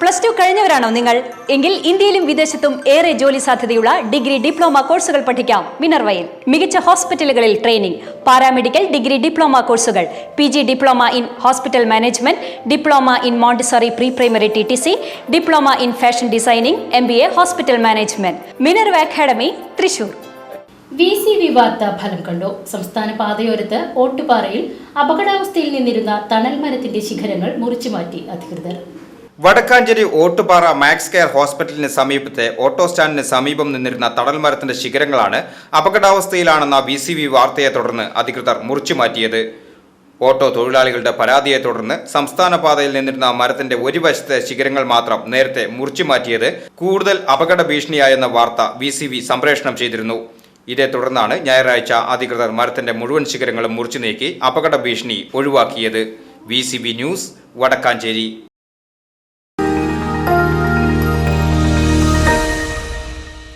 Plus two കഴിഞ്ഞവരാണോ നിങ്ങൾ? എങ്കിൽ ഇന്ത്യയിലും വിദേശത്തും ഏറെ ജോലി സാധ്യതയുള്ള ഡിഗ്രി ഡിപ്ലോമ കോഴ്സുകൾ പഠിക്കാം. മിനർവയിൽ മികച്ച ഹോസ്പിറ്റലുകളിൽ ട്രെയിനിംഗ് പാരാമെഡിക്കൽ ഡിഗ്രി ഡിപ്ലോമ കോഴ്സുകൾ P G diploma in hospital management diploma in Montessori pre primary T T C diploma in fashion designing M B A hospital management. Minerva academy Thrissur. V C V ഫലം കണ്ടു. സംസ്ഥാന പാതയോരത്ത് ഓട്ടുപാറയിൽ അപകടാവസ്ഥയിൽ നിന്നിരുന്ന തണൽ മരത്തിന്റെ ശിഖരങ്ങൾ മുറിച്ചു മാറ്റി അധികൃതർ. വടക്കാഞ്ചേരി ഓട്ടുപാറ മാക്സ് കെയർ ഹോസ്പിറ്റലിന് സമീപത്തെ ഓട്ടോ സ്റ്റാൻഡിന് സമീപം നിന്നിരുന്ന തടൽ മരത്തിന്റെ ശിഖരങ്ങളാണ് അപകടാവസ്ഥയിലാണെന്ന വി സി വി വാർത്തയെ തുടർന്ന് അധികൃതർ മുറിച്ചു മാറ്റിയത് ഓട്ടോ തൊഴിലാളികളുടെ പരാതിയെ തുടർന്ന് സംസ്ഥാന പാതയിൽ നിന്നിരുന്ന മരത്തിന്റെ ഒരു വശത്തെ ശിഖരങ്ങൾ മാത്രം നേരത്തെ മുറിച്ചു മാറ്റിയത് കൂടുതൽ അപകട ഭീഷണിയായെന്ന വാർത്ത വി സി വി സംപ്രേഷണം ചെയ്തിരുന്നു. ഇതേ തുടർന്നാണ് ഞായറാഴ്ച അധികൃതർ മരത്തിന്റെ മുഴുവൻ ശിഖരങ്ങളും മുറിച്ചു നീക്കി അപകട ഭീഷണി ഒഴിവാക്കിയത്. V news Vadakkanchery.